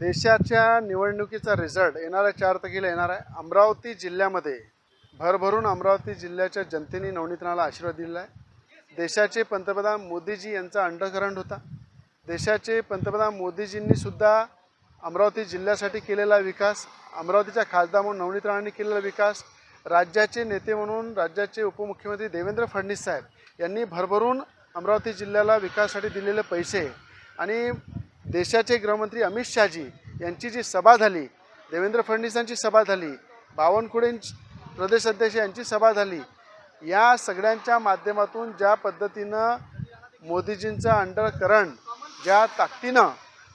देशाच्या निवडणुकीचा रिझल्ट येणाऱ्या चार तारखेला येणार आहे. अमरावती जिल्ह्यामध्ये भरभरून अमरावती जिल्ह्याच्या जनतेने नवनीतनाला आशीर्वाद दिलेला आहे. देशाचे पंतप्रधान मोदीजी यांचा अंडरकरंट होता. देशाचे पंतप्रधान मोदीजींनी सुद्धा अमरावती जिल्ह्यासाठी केलेला विकास अमरावतीच्या खासदार म्हणून नवनीत राणांनी केलेला विकास राज्याचे नेते म्हणून राज्याचे उपमुख्यमंत्री देवेंद्र फडणवीस साहेब यांनी भरभरून अमरावती जिल्ह्याला विकासासाठी दिलेले पैसे आणि देशाचे गृहमंत्री अमित शहाजी यांची जी सभा झाली देवेंद्र फडणवीसांची सभा झाली बावनकुळे प्रदेश अध्यक्ष यांची सभा झाली या सगळ्यांच्या माध्यमातून ज्या पद्धतीनं मोदीजींचं अंडरकरण ज्या ताकदीनं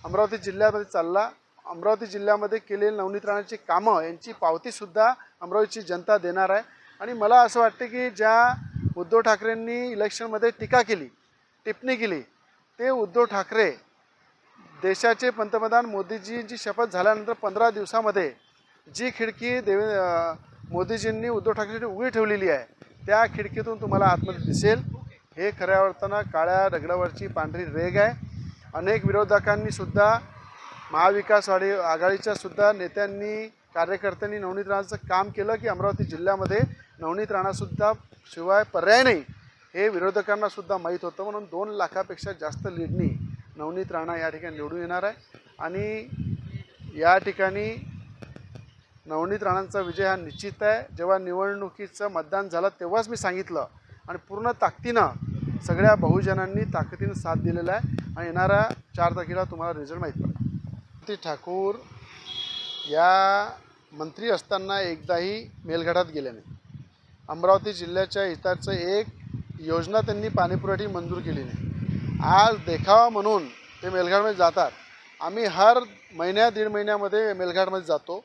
अमरावती जिल्ह्यामध्ये चालला अमरावती जिल्ह्यामध्ये केलेली नवनीतराणाची कामं यांची पावतीसुद्धा अमरावतीची जनता देणार आहे. आणि मला असं वाटतं की ज्या उद्धव ठाकरेंनी इलेक्शनमध्ये टीका केली टिप्पणी केली ते उद्धव ठाकरे देशाचे पंतप्रधान मोदीजींची शपथ झाल्यानंतर पंधरा दिवसामध्ये जी खिडकी देवे मोदीजींनी उद्धव ठाकरेंची उघडी ठेवलेली आहे त्या खिडकीतून तुम्हाला आतमध्ये दिसेल. हे खऱ्या अर्थानं काळ्या दगडावरची पांढरी रेग आहे. अनेक विरोधकांनी सुद्धा महाविकास आघाडी आघाडीच्या सुद्धा नेत्यांनी कार्यकर्त्यांनी नवनीत राणाचं काम केलं की अमरावती जिल्ह्यामध्ये नवनीत राणासुद्धा शिवाय पर्याय नाही. हे विरोधकांना सुद्धा माहीत होतं. म्हणून दोन लाखापेक्षा जास्त लीडनी नवनीत राणा या ठिकाणी निवडून येणार आहे. आणि या ठिकाणी नवनीत राणांचा विजय हा निश्चित आहे. जेव्हा निवडणुकीचं मतदान झालं तेव्हाच मी सांगितलं. आणि पूर्ण ताकदीनं सगळ्या बहुजनांनी ताकदीनं साथ दिलेला आहे. आणि येणाऱ्या चार तारखेला तुम्हाला रिझल्ट माहीत पडेल. ती ठाकूर या मंत्री असताना एकदाही मेलघाटात गेले नाही. अमरावती जिल्ह्याच्या हिताचं एक योजना त्यांनी पाणीपुरवठी मंजूर केली नाही. आज देखावा म्हणून ते मेलघाटमध्ये जातात. आम्ही हर महिन्या दीड महिन्यामध्ये मेलघाटमध्ये जातो.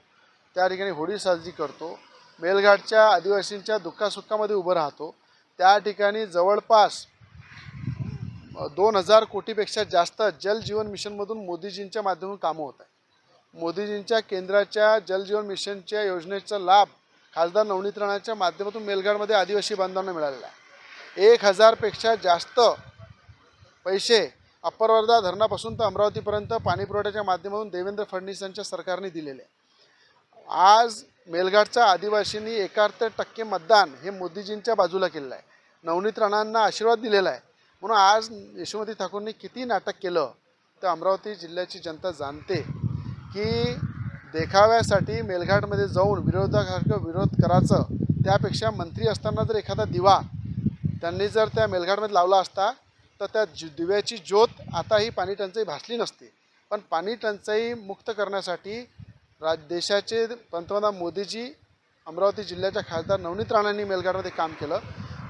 त्या ठिकाणी होळी साजरी करतो. मेलघाटच्या आदिवासींच्या दुःखासुखामध्ये उभं राहतो. त्या ठिकाणी जवळपास दोन हजार कोटीपेक्षा जास्त जल जीवन मिशनमधून मोदीजींच्या माध्यमातून कामं होत आहे मोदीजींच्या केंद्राच्या जल जीवन मिशनच्या योजनेचा लाभ खासदार नवनीत राणाच्या माध्यमातून मेलघाटमध्ये आदिवासी बांधवांना मिळालेला आहे. एक हजारपेक्षा जास्त पैसे अप्पर वर्धा धरणापासून तर अमरावतीपर्यंत पाणीपुरवठ्याच्या माध्यमातून देवेंद्र फडणवीस यांच्या सरकारने दिलेले. आहे आज मेलघाटच्या आदिवासींनी एकाहत्तर टक्के मतदान हे मोदीजींच्या बाजूला केलेलं आहे. नवनीत राणांना आशीर्वाद दिलेला आहे. म्हणून आज यशोमती ठाकूरनी किती नाटक केलं तर अमरावती जिल्ह्याची जनता जाणते की देखाव्यासाठी मेलघाटमध्ये जाऊन विरोधासारखं विरोध करायचं त्यापेक्षा मंत्री असताना जर एखादा दिवा त्यांनी जर त्या मेलघाटमध्ये लावला असता तर त्या जि दिव्याची ज्योत आता ही पाणी टंचाई भासली नसती. पण पाणी टंचाई मुक्त करण्यासाठी राज देशाचे पंतप्रधान मोदीजी अमरावती जिल्ह्याच्या खासदार नवनीत राणांनी मेलघाटमध्ये काम केलं.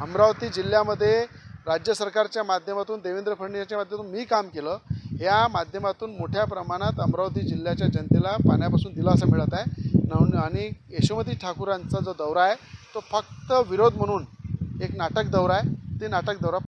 अमरावती जिल्ह्यामध्ये राज्य सरकारच्या माध्यमातून देवेंद्र फडणवीसच्या माध्यमातून मी काम केलं. या माध्यमातून मोठ्या प्रमाणात अमरावती जिल्ह्याच्या जनतेला पाण्यापासून दिलासा मिळत आहे. नव आणि यशोमती ठाकूरांचा जो दौरा आहे तो फक्त विरोध म्हणून एक नाटक दौरा आहे. ते नाटक दौरा